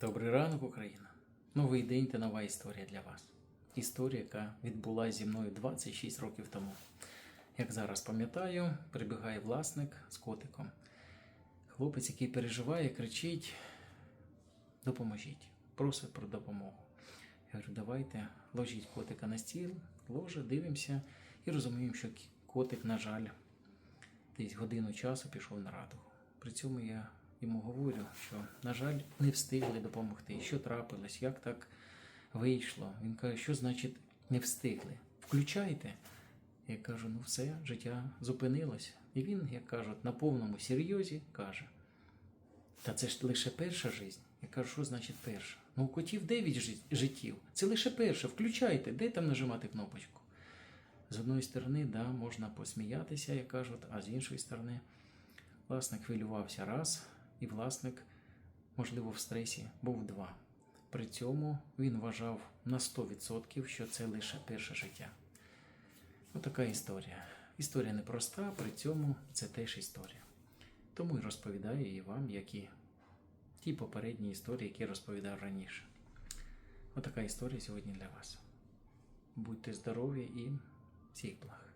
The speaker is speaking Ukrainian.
Добрий ранок, Україна! Новий день та нова історія для вас. Історія, яка відбулася зі мною 26 років тому. Як зараз пам'ятаю, прибігає власник з котиком. Хлопець, який переживає, кричить: допоможіть, просить про допомогу. Я говорю, давайте ложіть котика на стіл, ложе, дивимося і розуміємо, що котик, на жаль, десь годину часу пішов на радугу. При цьому я йому говорю, що, на жаль, не встигли допомогти. Що трапилось, як так вийшло. Він каже, що значить не встигли? Включайте. Я кажу, ну все, життя зупинилося. І він, як кажуть, на повному серйозі каже: Та це ж лише перша життя. Я кажу, що значить перша? Ну, у котів 9 жит- життів. Це лише перша. Включайте, де там нажимати кнопочку. З одної сторони, да, можна посміятися, як кажуть, а з іншої сторони, власник хвилювався раз, і власник, можливо, в стресі був два. При цьому він вважав на 100%, що це лише перше життя. Отака історія. Історія непроста, при цьому це теж історія. Тому і розповідаю її вам, як і ті попередні історії, які розповідав раніше. Отака історія сьогодні для вас. Будьте здорові і всіх благ.